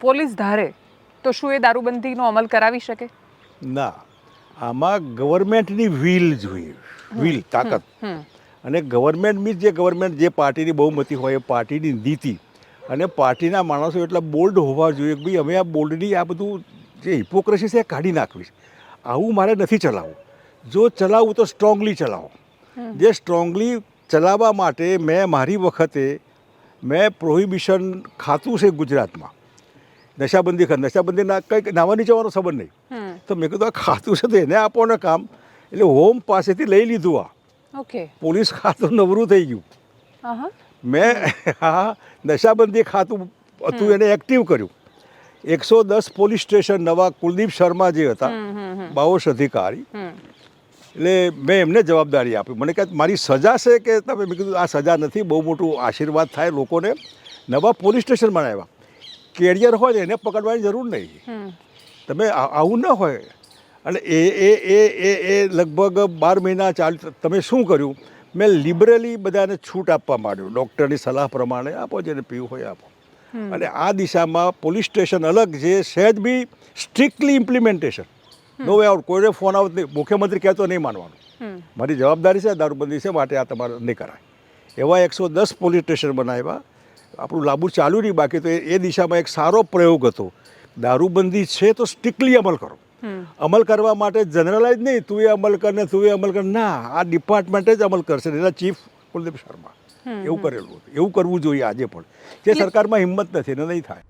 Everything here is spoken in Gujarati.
પોલીસ ધારે તો શું એ દારૂબંધીનો અમલ કરાવી શકે? ના. આમાં ગવર્મેન્ટની વ્હીલ જોઈએ. વ્હીલ તાકાત. અને ગવર્મેન્ટ મીન્સ જે ગવર્મેન્ટ જે પાર્ટીની બહુમતી હોય એ પાર્ટીની નીતિ. અને પાર્ટીના માણસો એટલા બોલ્ડ હોવા જોઈએ કે ભાઈ અમે આ બોલ્ડની આ બધું જે હિપોક્રેસી છે એ કાઢી નાખવી આવું મારે નથી ચલાવવું. જો ચલાવવું તો સ્ટ્રોંગલી ચલાવો. જે સ્ટ્રોંગલી ચલાવવા માટે મેં મારી વખતે મેં પ્રોહિબિશન ખાતું છે ગુજરાતમાં. નશાબંધી ખાતું નશાબંધીના કંઈક નાવા જવાનો સંબંધ નહીં. તો મેં કીધું આ ખાતું છે તો એને આપવાનું કામ. એટલે હોમ પાસેથી લઈ લીધું આ. ઓકે. પોલીસ ખાતું નવરું થઈ ગયું. મેં હા નશાબંધી ખાતું હતું એને એક્ટિવ કર્યું. એકસો દસ પોલીસ સ્ટેશન નવા કુલદીપ શર્મા જે હતા બાવોશ અધિકારી. એટલે મેં એમને જવાબદારી આપી. મને કહે મારી સજા છે કે તમે? મેં કીધું આ સજા નથી બહુ મોટું આશીર્વાદ થાય લોકોને. નવા પોલીસ સ્ટેશન બનાવ્યા. કેરિયર હોય ને એને પકડવાની જરૂર નહીં. તમે આવું ન હોય. અને એ એ એ એ એ લગભગ બાર મહિના ચાલ તમે શું કર્યું? મેં લિબરલી બધાને છૂટ આપવા માંડ્યું. ડૉક્ટરની સલાહ પ્રમાણે આપો જેને પીવું હોય આપો. અને આ દિશામાં પોલીસ સ્ટેશન અલગ છે સહેજ બી strictly implementation. No way out કોઈને ફોન આવત નહીં. મુખ્યમંત્રી કહેતો નહીં માનવાનું. મારી જવાબદારી છે દારૂબંધી છે માટે આ તમારે નહીં કરાય. એવા એકસો દસ પોલીસ સ્ટેશન બનાવ્યા. આપણું લાંબુ ચાલુ નહીં બાકી તો એ દિશામાં એક સારો પ્રયોગ હતો. દારૂબંધી છે તો સ્ટ્રિક્ટલી અમલ કરો. અમલ કરવા માટે જનરલાઇઝ નહીં તું એ અમલ કર ને તું એ અમલ કર. ના આ ડિપાર્ટમેન્ટ જ અમલ કરશે. એના ચીફ કુલદીપ શર્મા એવું કરેલું હતું. એવું કરવું જોઈએ આજે પણ. જે સરકારમાં હિંમત નથી ને નહીં થાય.